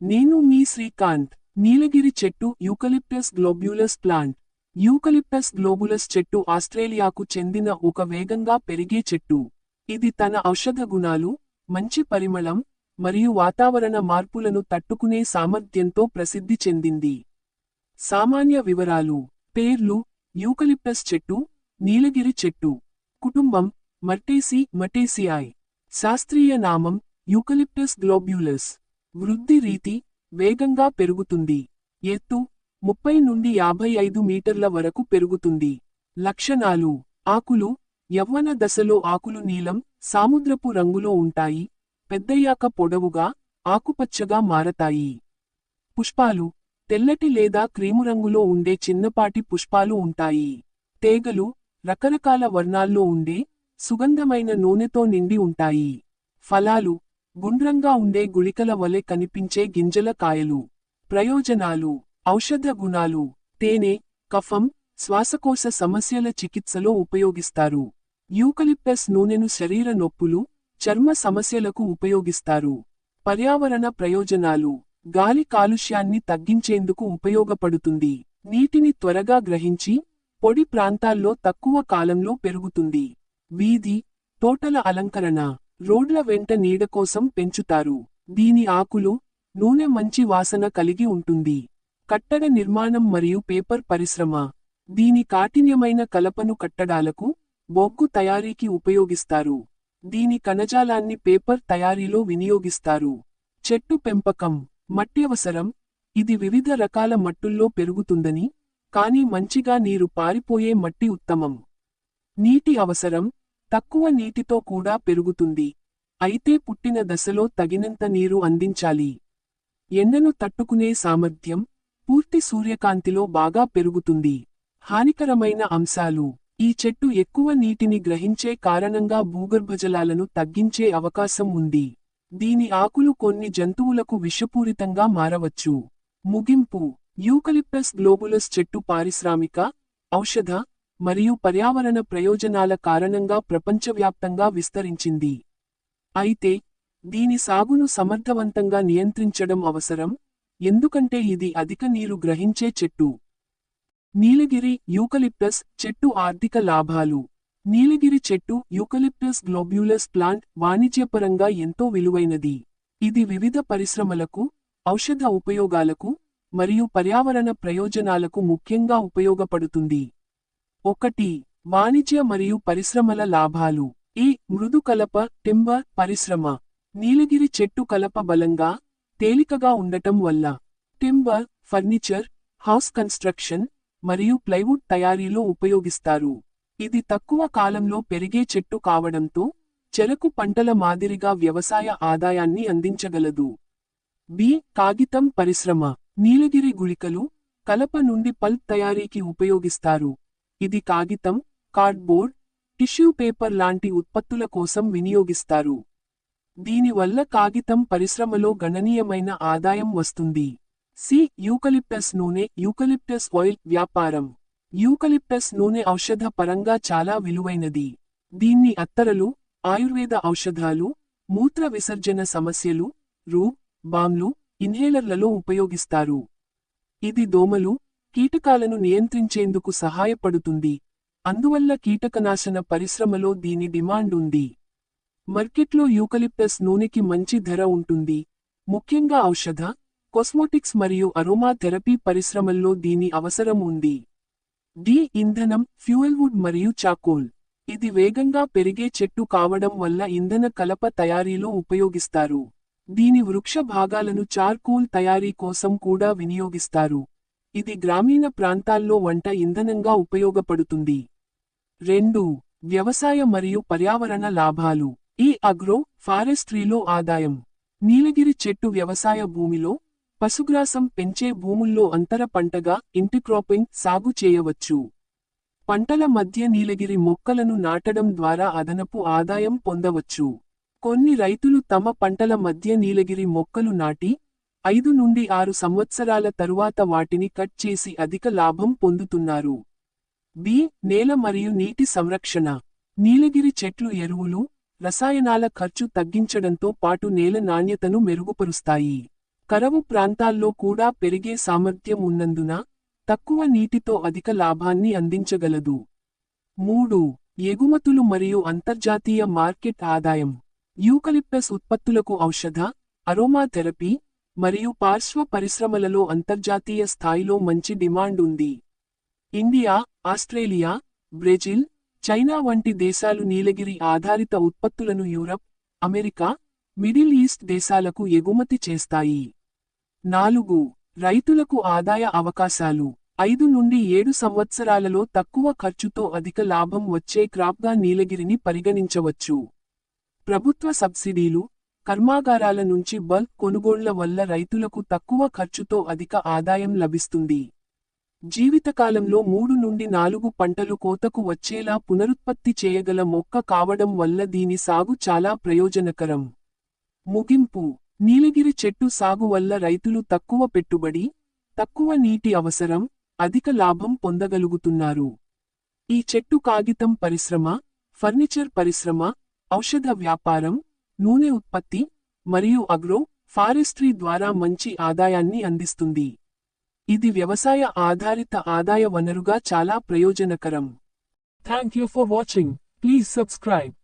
నేను మీ శ్రీకాంత్ నీలగిరి చెట్టు eucalyptus globulus plant. Eucalyptus globulus చెట్టు ఆస్ట్రేలియాకు చెందిన ఒక వేగంగా పెరిగే చెట్టు. ఇది తన ఔషధ గుణాలు మంచి పరిమళం మరియు వాతావరణ మార్పులను తట్టుకునే సామర్థ్యంతో ప్రసిద్ధి చెందింది. సామాన్య వివరాలు పేర్లు యూకలిప్టస్ చెట్టు నీలగిరి చెట్టు. కుటుంబం మర్టేసి మటేసియాయ్ శాస్త్రీయ నామం యూకలిప్టస్ గ్లోబ్యులస్. వృద్ధి రీతి వేగంగా పెరుగుతుంది. ఎత్తు ముప్పై నుండి యాభై ఐదు మీటర్ల వరకు పెరుగుతుంది. లక్షణాలు ఆకులు యవ్వన దశలో ఆకులు నీలం సాముద్రపు రంగులో ఉంటాయి. పెద్దయ్యాక పొడవుగా ఆకుపచ్చగా మారతాయి. పుష్పాలు తెల్లటి లేదా క్రీము రంగులో ఉండే చిన్నపాటి పుష్పాలు ఉంటాయి. తేగలు రకరకాల వర్ణాల్లో ఉండే సుగంధమైన నూనెతో నిండి ఉంటాయి. ఫలాలు గుండ్రంగా ఉండే గుళికల వలె కనిపించే గింజల కాయలు ప్రయోజనాలు ఔషధ గుణాలు తేనె కఫం శ్వాసకోశ సమస్యల చికిత్సలో ఉపయోగిస్తారు. యూకలిప్టస్ నూనెను శరీర నొప్పులు చర్మ సమస్యలకు ఉపయోగిస్తారు. పర్యావరణ ప్రయోజనాలు గాలి కాలుష్యాన్ని తగ్గించేందుకు ఉపయోగపడుతుంది. నీటిని త్వరగా గ్రహించి పొడి ప్రాంతాల్లో తక్కువ కాలంలో పెరుగుతుంది. వీధి తోటల అలంకరణ. రోడ్ల వెంట నీడ కోసం పెంచుతారు. దీని ఆకులు నూనె మంచి వాసన కలిగి ఉంటుంది. కట్టడ నిర్మాణం మరియు పేపర్ పరిశ్రమ. దీని కాఠిన్యమైన కలపను కట్టడాలకు బొగ్గు తయారీకి ఉపయోగిస్తారు. దీని కణజాలాన్ని పేపర్ తయారీలో వినియోగిస్తారు. చెట్టు పెంపకం మట్టి అవసరం ఇది వివిధ రకాల మట్టుల్లో పెరుగుతుందని కానీ మంచిగా నీరు పారిపోయే మట్టి ఉత్తమం. నీటి అవసరం. తక్కువ నీటితో కూడా పెరుగుతుంది. అయితే పుట్టిన దశలో తగినంత నీరు అందించాలి. ఎండను తట్టుకునే సామర్థ్యం పూర్తి సూర్యకాంతిలో బాగా పెరుగుతుంది. హానికరమైన అంశాలు. ఈ చెట్టు ఎక్కువ నీటిని గ్రహించే కారణంగా భూగర్భజలాలను తగ్గించే అవకాశం ఉంది. దీని ఆకులు కొన్ని జంతువులకు విషపూరితంగా మారవచ్చు. ముగింపు. యూకలిప్టస్ గ్లోబులస్ చెట్టు పారిశ్రామిక ఔషధ మరియు పర్యావరణ ప్రయోజనాల కారణంగా ప్రపంచవ్యాప్తంగా విస్తరించింది. అయితే దీని సాగును సమర్థవంతంగా నియంత్రించడం అవసరం ఎందుకంటే ఇది అధిక నీరు గ్రహించే చెట్టు. నీలగిరి యూకలిప్టస్ చెట్టు ఆర్థిక లాభాలు. నీలగిరి చెట్టు యూకలిప్టస్ గ్లోబ్యులస్ ప్లాంట్ వాణిజ్యపరంగా ఎంతో విలువైనది. ఇది వివిధ పరిశ్రమలకు ఔషధ ఉపయోగాలకు మరియు పర్యావరణ ప్రయోజనాలకు ముఖ్యంగా ఉపయోగపడుతుంది. ఒకటి వాణిజ్య మరియు పరిశ్రమల లాభాలు. ఈ మృదు కలప టింబర్ పరిశ్రమ. నీలగిరి చెట్టు కలప బలంగా తేలికగా ఉండటం వల్ల. టింబర్ ఫర్నిచర్ హౌస్ కన్స్ట్రక్షన్ మరియు ప్లైవుడ్ తయారీలో ఉపయోగిస్తారు. ఇది తక్కువ కాలంలో పెరిగే చెట్టు కావడంతో చెరకు పంటల మాదిరిగా వ్యవసాయ ఆదాయాన్ని అందించగలదు. బి కాగితం పరిశ్రమ. నీలగిరి గుళికలు కలప నుండి పల్ప్ తయారీకి ఉపయోగిస్తారు. ఇది కాగితం కార్డ్బోర్డ్ టిష్యూ పేపర్ లాంటి ఉత్పత్తుల కోసం వినియోగిస్తారు. దీనివల్ల కాగితం పరిశ్రమలో గణనీయమైన ఆదాయం వస్తుంది. సి. యూకలిప్టస్ నూనె యూకలిప్టస్ ఆయిల్ వ్యాపారం. యూకలిప్టస్ నూనె ఔషధ పరంగా చాలా విలువైనది. దీన్ని అత్తరలు ఆయుర్వేద ఔషధాలు మూత్ర విసర్జన సమస్యలు రూ బామ్లు ఇన్హేలర్లలో ఉపయోగిస్తారు. ఇది దోమలు కీటకాలను నియంత్రించేందుకు సహాయపడుతుంది. అందువల్ల కీటకనాశన పరిశ్రమలో దీని డిమాండ్ ఉంది. మార్కెట్లో యూకలిప్టస్ నూనెకి మంచి ధర ఉంటుంది. ముఖ్యంగా ఔషధ కాస్మోటిక్స్ మరియు అరోమా థెరపీ పరిశ్రమల్లో దీని అవసరం ఉంది. డి ఇంధనం ఫ్యూయల్వుడ్ మరియు చాకోల్. ఇది వేగంగా పెరిగే చెట్టు కావడం వల్ల ఇంధన కలప తయారీలో ఉపయోగిస్తారు. దీని వృక్ష భాగాలను చార్కోల్ తయారీ కోసం కూడా వినియోగిస్తారు. ఇది గ్రామీణ ప్రాంతాల్లో వంట ఇంధనంగా ఉపయోగపడుతుంది. రెండు వ్యవసాయ మరియు పర్యావరణ లాభాలు. ఈ అగ్రో ఫారెస్ట్రీలో ఆదాయం. నీలగిరి చెట్టు వ్యవసాయ భూమిలో పశుగ్రాసం పెంచే భూముల్లో అంతర పంటగా ఇంటిక్రాపింగ్ సాగు చేయవచ్చు. పంటల మధ్య నీలగిరి మొక్కలను నాటడం ద్వారా అదనపు ఆదాయం పొందవచ్చు. కొన్ని రైతులు తమ పంటల మధ్య నీలగిరి మొక్కలు నాటి ఐదు నుండి ఆరు సంవత్సరాల తరువాత వాటిని కట్ చేసి అధిక లాభం పొందుతున్నారు. బి. నేల మరియు నీటి సంరక్షణ. నీలగిరి చెట్లు ఎరువులు రసాయనాల ఖర్చు తగ్గించడంతో పాటు నేల నాణ్యతను మెరుగుపరుస్తాయి. కరవు ప్రాంతాల్లో కూడా పెరిగే సామర్థ్యం ఉన్నందున తక్కువ నీటితో అధిక లాభాన్ని అందించగలదు. మూడు. ఎగుమతులు మరియు అంతర్జాతీయ మార్కెట్ ఆదాయం. యూకలిప్టస్ ఉత్పత్తులకు ఔషధ అరోమా థెరపీ మరియు పార్శ్వ పరిశ్రమలలో అంతర్జాతీయ స్థాయిలో మంచి డిమాండ్ ఉంది. ఇండియా ఆస్ట్రేలియా బ్రెజిల్ చైనా వంటి దేశాలు నీలగిరి ఆధారిత ఉత్పత్తులను యూరప్ అమెరికా మిడిల్ ఈస్ట్ దేశాలకు ఎగుమతి చేస్తాయి. నాలుగు రైతులకు ఆదాయ అవకాశాలు. ఐదు నుండి ఏడు సంవత్సరాలలో తక్కువ ఖర్చుతో అధిక లాభం వచ్చే క్రాప్గా నీలగిరిని పరిగణించవచ్చు. ప్రభుత్వ సబ్సిడీలు కర్మాగారాల నుంచి బల్క్ కొనుగోళ్ళ వల్ల రైతులకు తక్కువ ఖర్చుతో అధిక ఆదాయం లభిస్తుంది. జీవితకాలంలో మూడు నుండి నాలుగు పంటలు కోతకు వచ్చేలా పునరుత్పత్తి చేయగల మొక్క కావడం వల్ల దీని సాగు చాలా ప్రయోజనకరం. ముగింపు. నీలగిరి చెట్టు సాగు వల్ల రైతులు తక్కువ పెట్టుబడి తక్కువ నీటి అవసరం అధిక లాభం పొందగలుగుతున్నారు. ఈ చెట్టు కాగితం పరిశ్రమ ఫర్నిచర్ పరిశ్రమ ఔషధ వ్యాపారం నూనె ఉత్పత్తి మరియు అగ్రో ఫారెస్ట్రీ ద్వారా మంచి ఆదాయాన్ని అందిస్తుంది. ఇది వ్యవసాయ ఆధారిత ఆదాయ వనరుగా చాలా ప్రయోజనకరం. Thank you for watching please subscribe